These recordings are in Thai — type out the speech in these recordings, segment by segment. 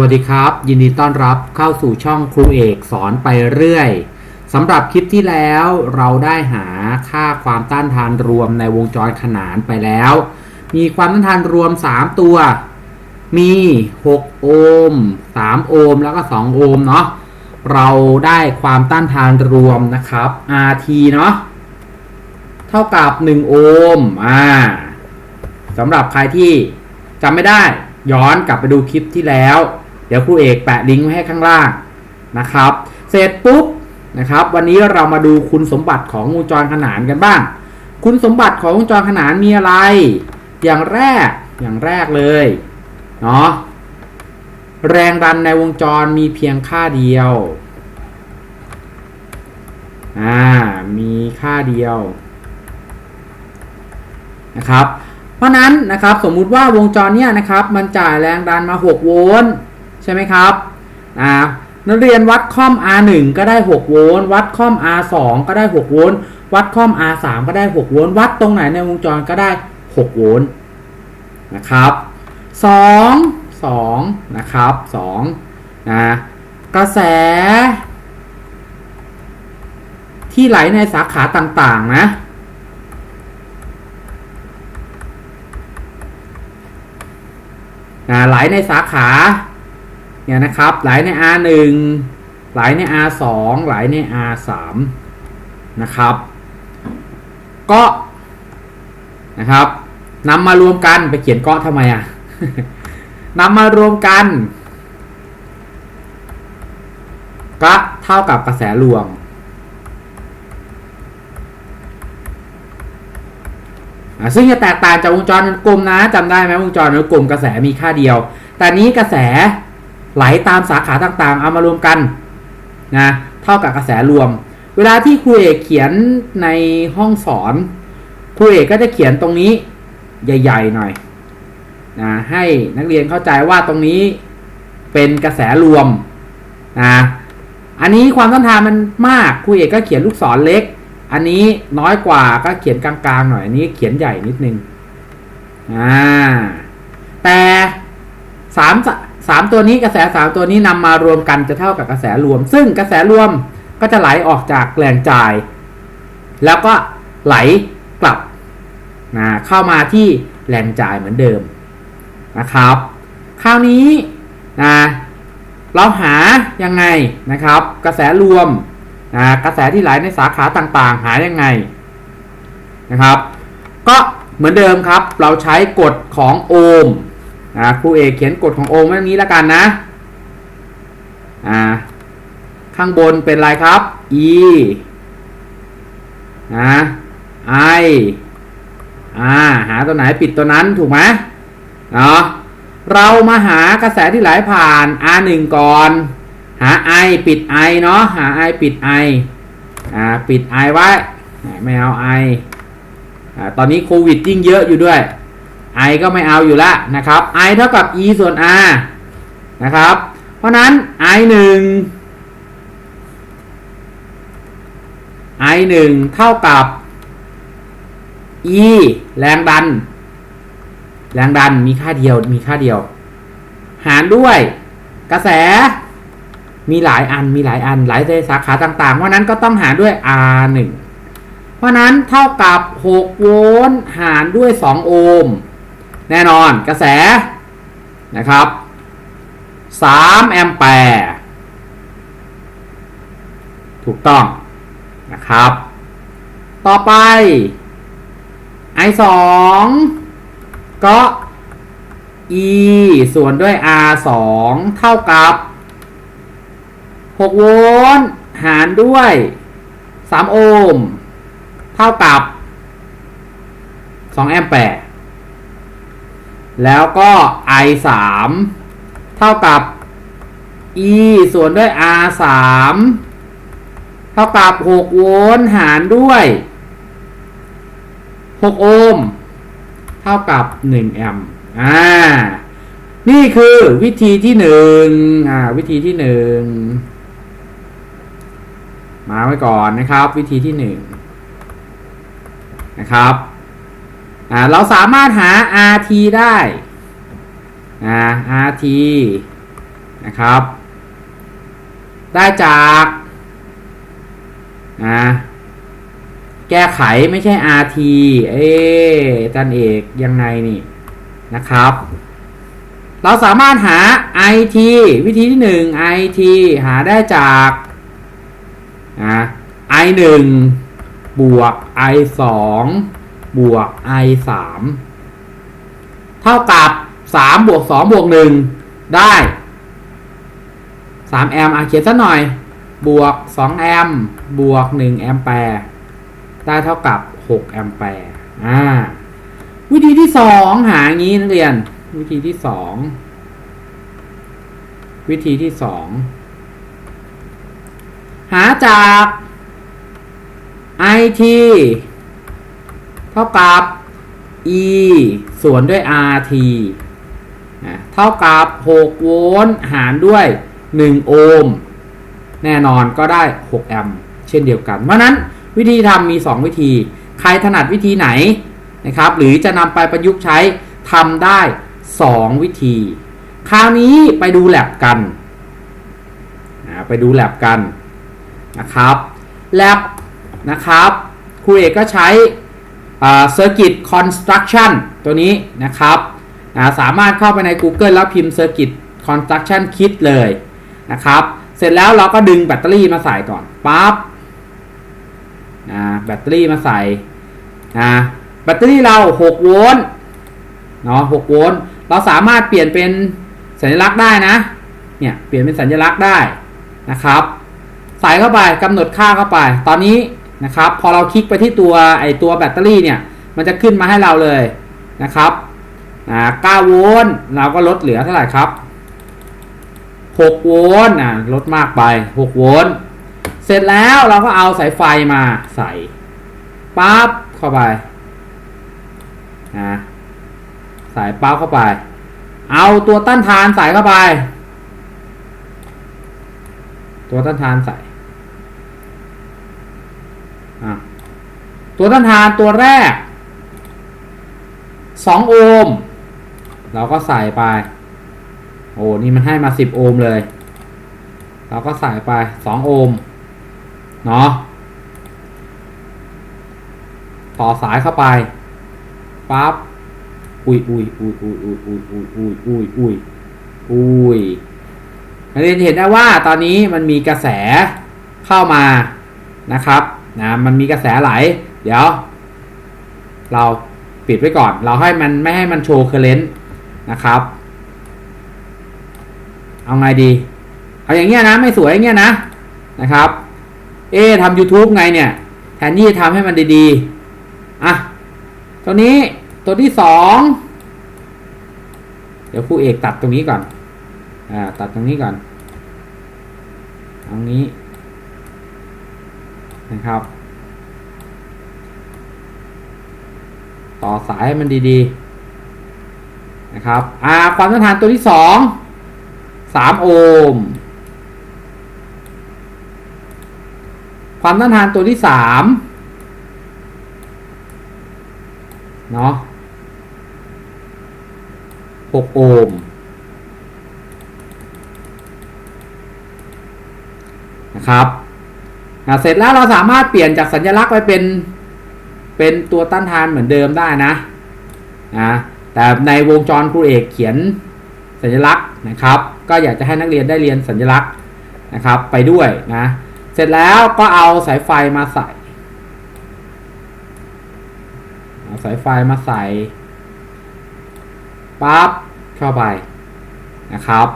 วัสดีครับ ยินดีต้อนรับเข้าสู่ช่องครูเอกสอนไปเรื่อยสำหรับคลิปที่แล้วเราได้หาค่าความต้านทานรวมในวงจรขนานไปแล้ว มีความต้านทานรวม 3 ตัว มี 6 โอห์ม3 โอห์มแล้วก็ 2 โอห์มเนาะเราได้ความต้านทานรวมนะครับ RT เนาะเท่ากับ 1 โอห์มอ่าสำหรับใครที่จำไม่ได้ย้อนกลับไปดูคลิปที่แล้ว เดี๋ยวครูเอกแปะลิงก์ไว้ให้ข้างล่างนะครับ เสร็จปุ๊บนะครับ วันนี้เรามาดูคุณสมบัติของวงจรขนานกันบ้าง คุณสมบัติของวงจรขนานมีอะไร อย่างแรกอย่างแรกเลยเนาะแรงดันในวงจรมีเพียงค่าเดียวอ่ามีค่าเดียวนะครับ เพราะนั้นนะครับสมมุติว่าวงจรเนี้ยนะครับมันจ่ายแรงดันมา 6 โวลต์ ใช่ไหมครับอ่านักเรียนวัดคอม R1 ก็ได้ 6 โวลต์ วัดคอม R2 ก็ได้ 6 โวลต์ วัดคอม R3 ก็ได้ 6 โวลต์ วัดตรงไหนในวงจรก็ได้ 6 โวลต์นะครับ 2 2 นะครับ2นะกระแส ที่ไหลในสาขาต่างๆนะนะไหลในสาขา เนี่ยนะครับ ไหลใน R1 ไหลใน R2 ไหลใน R3 นะครับ ก็นะครับนำมารวมกันไปเขียนเกาะทำไมอะนำมารวมกันก็เท่ากับกระแสรวมซึ่งจะแตกต่างจากวงจรอนุกรมนะจำได้ไหมวงจรอนุกรมกระแสมีค่าเดียว แต่นี้กระแส ไหลตามสาขาต่างๆ เอามารวมกันนะเท่ากับกระแสรวม เวลาที่ครูเอกเขียนในห้องสอนครูเอกก็จะเขียนตรงนี้ใหญ่ ๆ หน่อยนะให้นักเรียนเข้าใจว่าตรงนี้เป็นกระแสรวมนะอันนี้ความต้านทานมันมากครูเอกก็เขียนลูกศรเล็ก อันนี้น้อยกว่าก็เขียนกลางๆหน่อยอันนี้เขียนใหญ่นิดนึงอ่าแต่สาม สามตัวนี้กระแสสามตัวนี้นำมารวมกันจะเท่ากับกระแสรวม ซึ่งกระแสรวมก็จะไหลออกจากแหล่งจ่าย แล้วก็ไหลกลับนะเข้ามาที่แหล่งจ่ายเหมือนเดิมนะครับ คราวนี้นะเราหายังไงนะครับ กระแสรวมนะกระแสที่ไหลในสาขาต่างๆ หายังไงนะครับ ก็เหมือนเดิมครับ เราใช้กฎของโอห์ม นะครูเอกเขียนกฎของโอห์มไว้นี้แล้วกันนะ อ่า ข้างบนเป็นอะไรครับ e นะ i อ่า หาตัวไหนปิดตัวนั้นถูกไหมเนาะเรามาหากระแสที่ไหลผ่าน R1 ก่อน หา I ปิด I เนาะหา I ปิด I อ่า ปิด I ไว้ ไม่เอา I อ่า ตอนนี้โควิดยิ่งเยอะอยู่ด้วย I ก็ไม่เอาอยู่ละนะครับ I เท่ากับ E ส่วน R นะครับ เพราะนั้น I 1 I 1เท่ากับ E แรงดัน แรงดันมีค่าเดียวมีค่าเดียว หารด้วยกระแสมีหลายอันมีหลายอันหลายสาขาต่างๆ เพราะนั้นก็ต้องหารด้วย R 1เพราะนั้นเท่ากับ 6 โวลต์หารด้วย 2 โอห์ม แน่นอนกระแสนะครับ3แอมแปร์ถูกต้องนะครับ ต่อไป I 2ก็ E ส่วนด้วย R 2เท่ากับ 6 โวลต์หารด้วย 3 โอห์ม เท่ากับ 2 แอมแปร์ แล้วก็ I 3เท่ากับ E ส่วนด้วย R 3เท่ากับ 6 โวลต์หารด้วย 6 โอห์มเท่ากับ 1 แอมป์อ่า นี่คือวิธีที่หนึ่งอ่า วิธีที่หนึ่งมาไว้ก่อนนะครับ วิธีที่หนึ่งนะครับ อ่าเราสามารถหา RT ได้อ่า RT นะครับ ได้จากนะแก้ไขไม่ใช่ RT เอ๊ะตันเอกยังไงนี่นะครับ เราสามารถหา IT วิธีที่หนึ่ง IT หาได้จากนะ I 1บวก I 2 บวก I 3เท่ากับ3บวก2บวก1ได้3แอมป์อะเขียนสักหน่อย บวก2แอมป์บวก1แอมแปร์ได้เท่ากับ6แอมแปร์อ่า วิธีที่2หางี้นักเรียน วิธีที่2วิธีที่2หาจาก IT เท่ากับ E ส่วนด้วย RT เท่ากับ 6 โวลต์หารด้วย 1 โอห์มแน่นอนก็ได้ 6 แอมป์เช่นเดียวกัน เพราะนั้นวิธีทำมี 2 วิธี ใครถนัดวิธีไหนนะครับ หรือจะนำไปประยุกต์ใช้ทำได้ 2 วิธี คราวนี้ไปดูแลบกันนะไปดูแลบกันนะครับแลบนะครับครูเอกก็ใช้ Circuit Construction ตัวนี้นะครับสามารถเข้าไปใน Google แล้วพิมพ์ Circuit Construction Kit เลยนะครับ เสร็จแล้วเราก็ดึงแบตเตอรี่มาใส่ก่อนปั๊บแบตเตอรี่มาใส่แบตเตอรี่เรา 6 โวลต์เนาะ6โวลต์เราสามารถเปลี่ยนเป็นสัญลักษณ์ได้นะ เนี่ยเปลี่ยนเป็นสัญลักษณ์ได้นะครับ ใส่เข้าไปกำหนดค่าเข้าไป ตอนนี้ นะครับ พอเราคลิกไปที่ตัวไอตัวแบตเตอรี่เนี่ย มันจะขึ้นมาให้เราเลยนะครับอ่า9โวลต์เราก็ลดเหลือเท่าไหร่ครับ6โวลต์อะลดมากไป6โวลต์เสร็จแล้วเราก็เอาสายไฟมาใส่ปั๊บเข้าไปนะใส่ปั๊บเข้าไป เอาตัวต้านทานใส่เข้าไป ตัวต้านทานใส่อะ ตัวต้านทานตัวแรก 2 โอห์มเราก็ใส่ไป โอ้นี่มันให้มา 10 โอห์มเลย เราก็ใส่ไป 2 โอห์มเนาะต่อสายเข้าไปปั๊บอุ้ยอุ้ยอุ้ยอุ้ยอุ้ยอุ้ยอุ้ยอุ้ยอุ้ยอุ้ยอุ้ยนักเรียนเห็นได้ว่าตอนนี้มันมีกระแสเข้ามานะครับนะมันมีกระแสไหล เดี๋ยว เราปิดไว้ก่อน เราให้มันไม่ให้มันโชว์เคอร์เรนต์นะครับ เอาไงดี เอาอย่างเงี้ยนะไม่สวยอย่างเงี้ยนะนะครับ เอ๊ะทำ YouTube ไงเนี่ย แทนที่จะทำให้มันดีๆ อะ ตัวนี้ตัวที่สองเดี๋ยวครูเอกตัดตรงนี้ก่อน อ่า ตัดตรงนี้ก่อนตรงนี้นะครับ ต่อสายให้มันดีๆ นะครับ อ่า ความต้านทานตัวที่สองสามโอห์ม ความต้านทานตัวที่สามเนาะหกโอห์มนะครับเสร็จแล้วเราสามารถเปลี่ยนจากสัญลักษณ์ไปเป็น เป็นตัวต้านทานเหมือนเดิมได้นะนะแต่ในวงจรครูเอกเขียนสัญลักษณ์นะครับ ก็อยากจะให้นักเรียนได้เรียนสัญลักษณ์นะครับไปด้วยนะเสร็จแล้วก็เอาสายไฟมาใส่เอาสายไฟมาใส่ปั๊บเข้าไปนะครับ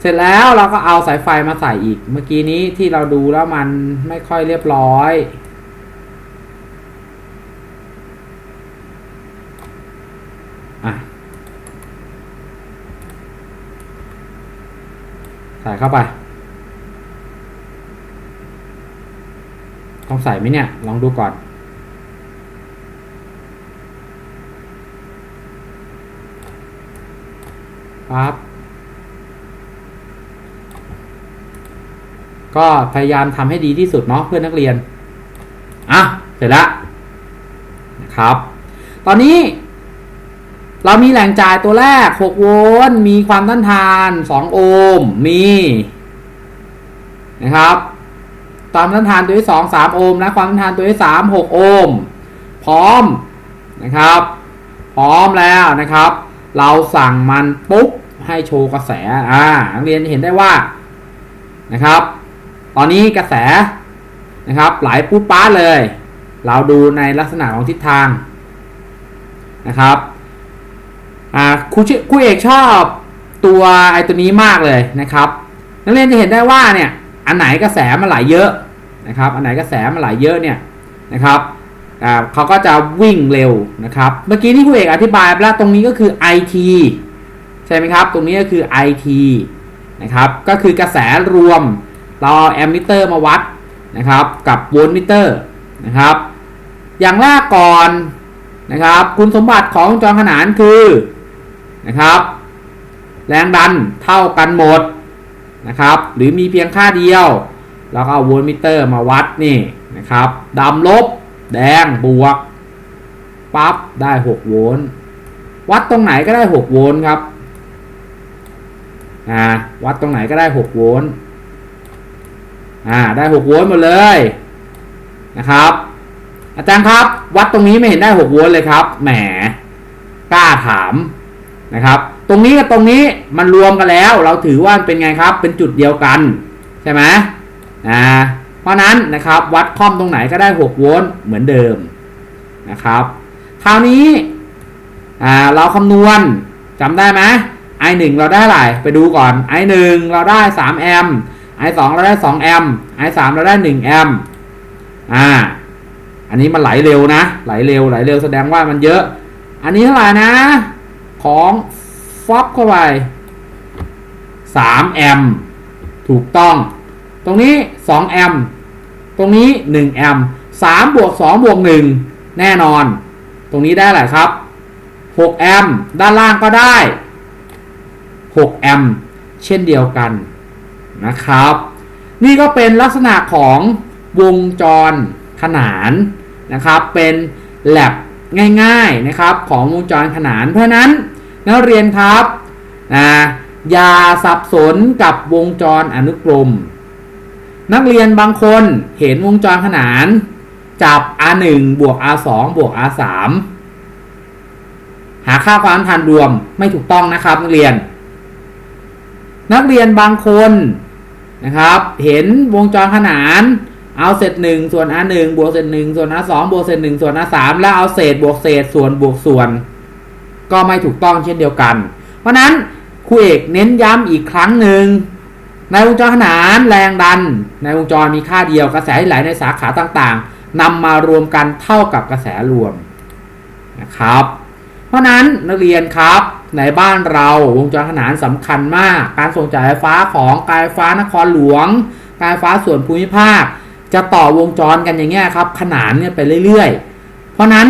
เสร็จแล้วเราก็เอาสายไฟมาใส่อีก เมื่อกี้นี้ที่เราดูแล้วมันไม่ค่อยเรียบร้อย ใส่เข้าไป ต้องใส่ไหมเนี่ย ลองดูก่อน ปั๊บ ก็พยายามทำให้ดีที่สุดเนาะเพื่อนนักเรียน อะ เสร็จแล้วนะครับ ตอนนี้ เรามีแหล่งจ่ายตัวแรก 6 โวลต์ มีความต้านทาน 2 โอห์ม มี นะครับความต้านทานตัวที่ 2 3 โอห์มและความต้านทานตัวที่ 3 6 โอห์ม พร้อมนะครับ พร้อมแล้วนะครับ เราสั่งมันปุ๊บให้โชว์กระแส อ่านักเรียนเห็นได้ว่า นะครับ ตอนนี้กระแส นะครับ ไหลปุ๊บป้าเลย เราดูในลักษณะของทิศทาง นะครับ อ่าครูชื่อครูเอกชอบตัวไอตัวนี้มากเลยนะครับ นักเรียนจะเห็นได้ว่าเนี่ยอันไหนกระแสมันไหลเยอะนะครับ อันไหนกระแสมันไหลเยอะเนี่ยนะครับอ่าเขาก็จะวิ่งเร็วนะครับ เมื่อกี้ที่ครูเอกอธิบายไปแล้วตรงนี้ก็คือ IT ใช่ไหมครับ ตรงนี้ก็คือ IT นะครับ ก็คือกระแสรวมเราเอาแอมมิเตอร์มาวัดนะครับกับโวลต์มิเตอร์นะครับ อย่างแรกก่อนนะครับ คุณสมบัติของวงจรขนานคือ นะครับ แรงดันเท่ากันหมดนะครับ หรือมีเพียงค่าเดียว เราก็เอาโวลต์มิเตอร์มาวัดนี่นะครับดำลบ แดงบวกปั๊บได้ 6 โวลต์วัดตรงไหนก็ได้ 6 โวลต์ครับอ่าวัดตรงไหนก็ได้ 6 โวลต์อ่าได้ 6 โวลต์หมดเลยนะครับ อาจารย์ครับ วัดตรงนี้ไม่เห็นได้ 6 โวลต์เลยครับแหมกล้าถาม นะครับ ตรงนี้กับตรงนี้มันรวมกันแล้ว เราถือว่าเป็นไงครับ เป็นจุดเดียวกันใช่ไหมอ่าเพราะนั้นนะครับวัดค่อมตรงไหนก็ได้ 6 โวลต์เหมือนเดิมนะครับ คราวนี้อ่าเราคำนวณจำได้ไหม i 1 เราได้เท่าไรไปดูก่อน i 1 เราได้3แอมป์ i 2 เราได้2แอมป์ i 3 เราได้1แอมป์อ่าอันนี้มันไหลเร็วนะ ไหลเร็วไหลเร็วแสดงว่ามันเยอะ อันนี้เท่าไหร่นะ ของฟอปเข้าไป 3 แอมป์ถูกต้อง ตรงนี้ 2 แอมป์ตรงนี้ 1 แอมป์3บวก2บวก1 แน่นอน ตรงนี้ได้อะไรครับ 6 แอมป์ด้านล่างก็ได้ 6 แอมป์เช่นเดียวกันนะครับ นี่ก็เป็นลักษณะของวงจรขนานนะครับ เป็นแลบง่ายๆนะครับ ของวงจรขนานเพราะนั้น นักเรียนครับนะอย่าสับสนกับวงจรอนุกรม นักเรียนบางคนเห็นวงจรขนาน จับ R1 บวก R2 บวก R3 หาค่าความทันรวมไม่ถูกต้องนะครับนักเรียน นักเรียนบางคนนะครับ เห็นวงจรขนานเอาเศษหนึ่งส่วน r หนึ่งบวกเศษหนึ่งส่วน r สองบวกเศษหนึ่งส่วน r สามแล้วเอาเศษบวกเศษส่วนบวกส่วน ก็ไม่ถูกต้องเช่นเดียวกัน เพราะนั้นครูเอกเน้นย้ำอีกครั้งหนึ่งในวงจรขนานแรงดัน ในวงจรมีค่าเดียวกระแสที่ไหลในสาขาต่างๆนำมารวมกันเท่ากับกระแสรวมนะครับ เพราะนั้นนักเรียนครับในบ้านเราวงจรขนานสำคัญมาก การส่งจ่ายไฟฟ้าของการไฟฟ้านครหลวง การไฟฟ้าส่วนภูมิภาค จะต่อวงจรกันอย่างเงี้ยครับ ขนานเนี่ยไปเรื่อยๆ เพราะนั้น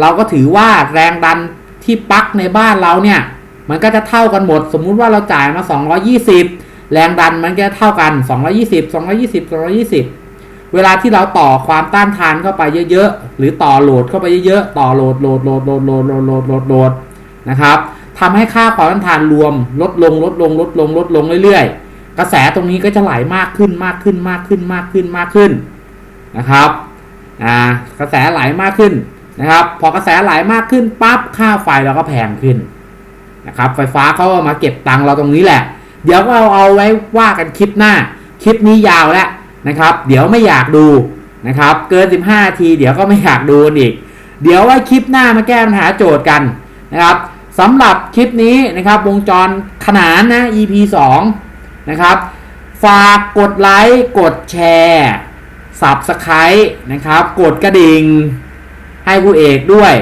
เราก็ถือว่าแรงดัน ที่ปลั๊กในบ้านเราเนี่ย มันก็จะเท่ากันหมด สมมุติว่าเราจ่ายมา 220 แรงดันมันก็เท่ากัน 220 220 220 เวลาที่เราต่อความต้านทานเข้าไปเยอะๆ หรือต่อโหลดเข้าไปเยอะๆ ต่อโหลดโหลดโหลดโหลดโหลดโหลดโหลดโหลดโหลดนะครับทำให้ค่าความต้านทานรวมลดลงลดลงลดลงลดลงเรื่อยๆ กระแสตรงนี้ก็จะไหลมากขึ้นมากขึ้นมากขึ้นมากขึ้นมากขึ้นนะครับ อ่า กระแสไหลมากขึ้น นะครับพอกระแสไหลมากขึ้นปั๊บค่าไฟเราก็แพงขึ้นนะครับไฟฟ้าเขาก็มาเก็บตังค์เราตรงนี้แหละ เดี๋ยวก็เอาเอาไว้ว่ากันคลิปหน้า คลิปนี้ยาวแล้วนะครับ เดี๋ยวไม่อยากดูนะครับ เกิน 15 ที เดี๋ยวก็ไม่อยากดูอีก เดี๋ยวไว้คลิปหน้ามาแก้ปัญหาโจทย์กันนะครับสำหรับคลิปนี้นะครับวงจรขนานนะ EP 2นะครับฝากกดไลค์กดแชร์สับสไครนะครับ กดกระดิ่ง ให้ผู้เอกด้วย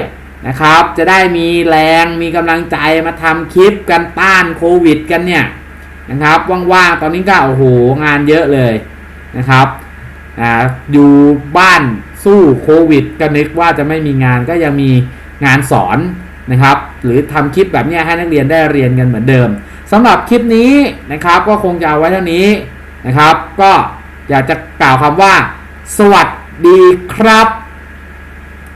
นะครับ จะได้มีแรงมีกำลังใจมาทำคลิปกันต้านโควิด กันเนี่ยนะครับว่างๆตอนนี้ก็โอ้โหงานเยอะเลยนะครับอ่าอยู่บ้านสู้โควิด ก็นึกว่าจะไม่มีงานก็ยังมีงานสอนนะครับ หรือทำคลิปแบบนี้ให้นักเรียนได้เรียนกันเหมือนเดิมสำหรับคลิปนี้นะครับ ก็คงจะเอาไว้เท่านี้นะครับ ก็อยากจะกล่าวคำว่า สวัสดีครับ